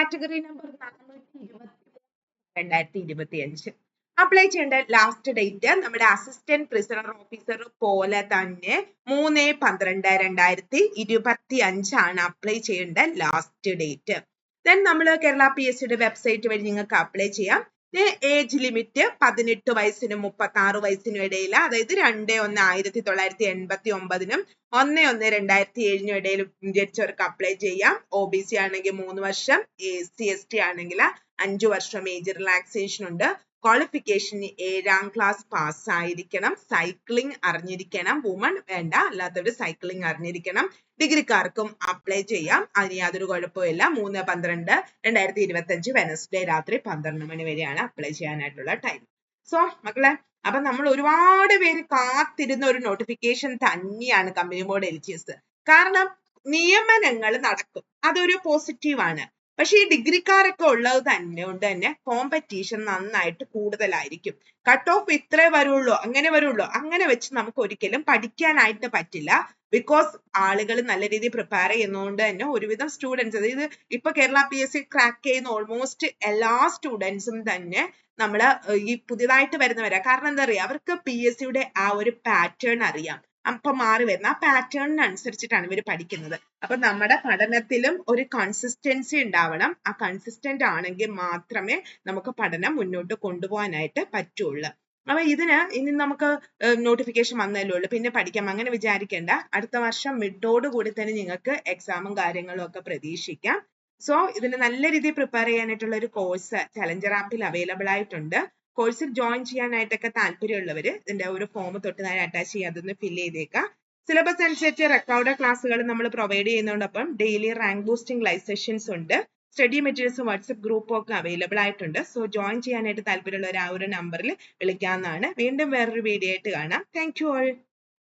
Category number നാനൂറ്റി ഇരുപത്തി രണ്ടായിരത്തി ഇരുപത്തി അഞ്ച് അപ്ലൈ ചെയ്യേണ്ട ലാസ്റ്റ് ഡേറ്റ് നമ്മുടെ അസിസ്റ്റന്റ് പ്രിസണർ ഓഫീസർ പോലെ തന്നെ മൂന്ന് പന്ത്രണ്ട് രണ്ടായിരത്തി ഇരുപത്തി അഞ്ചാണ് അപ്ലൈ ചെയ്യേണ്ട ലാസ്റ്റ് ഡേറ്റ് ദെൻ നമ്മൾ കേരള പി എസ് സിയുടെ വെബ്സൈറ്റ് വഴി നിങ്ങൾക്ക് അപ്ലൈ ചെയ്യാം. ഏജ് ലിമിറ്റ് പതിനെട്ട് വയസ്സിനും മുപ്പത്തി ആറ് വയസ്സിനും ഇടയിൽ അതായത് രണ്ട് ഒന്ന് ആയിരത്തി തൊള്ളായിരത്തി എൺപത്തി ഒമ്പതിനും ഒന്ന് ഒന്ന് രണ്ടായിരത്തി ഏഴിനും ഇടയിൽ ജനിച്ചവർക്ക് അപ്ലൈ ചെയ്യാം. ഒ ബി സി ആണെങ്കിൽ മൂന്ന് വർഷം എ സി എസ് ടി ആണെങ്കിൽ അഞ്ചു വർഷം ഏജ് റിലാക്സേഷൻ ഉണ്ട്. ക്വാളിഫിക്കേഷൻ ഏഴാം ക്ലാസ് പാസ് ആയിരിക്കണം. സൈക്ലിംഗ് അറിഞ്ഞിരിക്കണം. വുമൺ വേണ്ട. അല്ലാത്തവർ സൈക്ലിംഗ് അറിഞ്ഞിരിക്കണം. ഡിഗ്രിക്കാർക്കും അപ്ലൈ ചെയ്യാം. അതിന് യാതൊരു കുഴപ്പമില്ല മൂന്ന് പന്ത്രണ്ട് രണ്ടായിരത്തി ഇരുപത്തി അഞ്ച് വെനസ്ഡേ രാത്രി പന്ത്രണ്ട് മണി വരെയാണ് അപ്ലൈ ചെയ്യാനായിട്ടുള്ള ടൈം സോ മക്കളെ അപ്പൊ നമ്മൾ ഒരുപാട് പേര് കാത്തിരുന്ന ഒരു നോട്ടിഫിക്കേഷൻ തന്നെയാണ് കമ്പനി ബോർഡ് എൽ കാരണം നിയമനങ്ങൾ നടക്കും. അതൊരു പോസിറ്റീവ് ആണ്. പക്ഷെ ഈ ഡിഗ്രിക്കാരൊക്കെ ഉള്ളത് തന്നെ കൊണ്ട് തന്നെ കോമ്പറ്റീഷൻ നന്നായിട്ട് കൂടുതലായിരിക്കും. കട്ട് ഓഫ് ഇത്രേ വരുള്ളൂ അങ്ങനെ വരുള്ളൂ അങ്ങനെ വെച്ച് നമുക്ക് ഒരിക്കലും പഠിക്കാനായിട്ട് പറ്റില്ല. ബിക്കോസ് ആളുകൾ നല്ല രീതിയിൽ പ്രിപ്പയർ ചെയ്യുന്നതുകൊണ്ട് തന്നെ ഒരുവിധം സ്റ്റുഡൻസ് അതായത് ഇപ്പൊ Kerala P S C crack ചെയ്യുന്ന ഓൾമോസ്റ്റ് എല്ലാ സ്റ്റുഡൻസും തന്നെ നമ്മൾ ഈ പുതിയതായിട്ട് വരുന്നവരാ. കാരണം എന്താ അറിയാ? അവർക്ക് പി എസ് സിയുടെ ആ ഒരു പാറ്റേൺ അറിയാം. അപ്പൊ മാറി വരുന്ന ആ പാറ്റേണിനനുസരിച്ചിട്ടാണ് ഇവർ പഠിക്കുന്നത്. അപ്പൊ നമ്മുടെ പഠനത്തിലും ഒരു കൺസിസ്റ്റൻസി ഉണ്ടാവണം. ആ കൺസിസ്റ്റന്റ് ആണെങ്കിൽ മാത്രമേ നമുക്ക് പഠനം മുന്നോട്ട് കൊണ്ടുപോകാനായിട്ട് പറ്റുള്ളൂ. അപ്പൊ ഇതിന് ഇനി നമുക്ക് നോട്ടിഫിക്കേഷൻ വന്നല്ലേ ഉള്ളൂ. പിന്നെ പഠിക്കാം. അങ്ങനെ വിചാരിക്കേണ്ട. അടുത്ത വർഷം മിഡോട് കൂടി തന്നെ നിങ്ങൾക്ക് എക്സാമും കാര്യങ്ങളും ഒക്കെ പ്രതീക്ഷിക്കാം. സോ ഇതിന് നല്ല രീതിയിൽ പ്രിപ്പയർ ചെയ്യാനായിട്ടുള്ള ഒരു കോഴ്സ് ചലഞ്ചർ ആപ്പിൽ അവൈലബിൾ ആയിട്ടുണ്ട്. കോഴ്സിൽ ജോയിൻ ചെയ്യാനായിട്ടൊക്കെ താല്പര്യമുള്ളവർ ഇതിന്റെ ഒരു ഫോം തൊട്ട് നേരെ അറ്റാച്ച് ചെയ്യുക അതൊന്ന് ഫില്ല് ചെയ്തേക്കാം. സിലബസ് അനുസരിച്ച് റെക്കോർഡ് ക്ലാസ്സുകൾ നമ്മൾ provide ചെയ്യുന്നതോടൊപ്പം daily rank boosting live sessions ഉണ്ട്. സ്റ്റഡി മെറ്റീരിയൽസ് വാട്സ്ആപ്പ് ഗ്രൂപ്പും ഒക്കെ അവൈലബിൾ ആയിട്ടുണ്ട്. സോ ജോയിൻ ചെയ്യാനായിട്ട് താല്പര്യമുള്ളവർ ആ ഒരു നമ്പറിൽ വിളിക്കാവുന്നതാണ്. വീണ്ടും വേറൊരു വീഡിയോ ആയിട്ട് കാണാം. Thank you all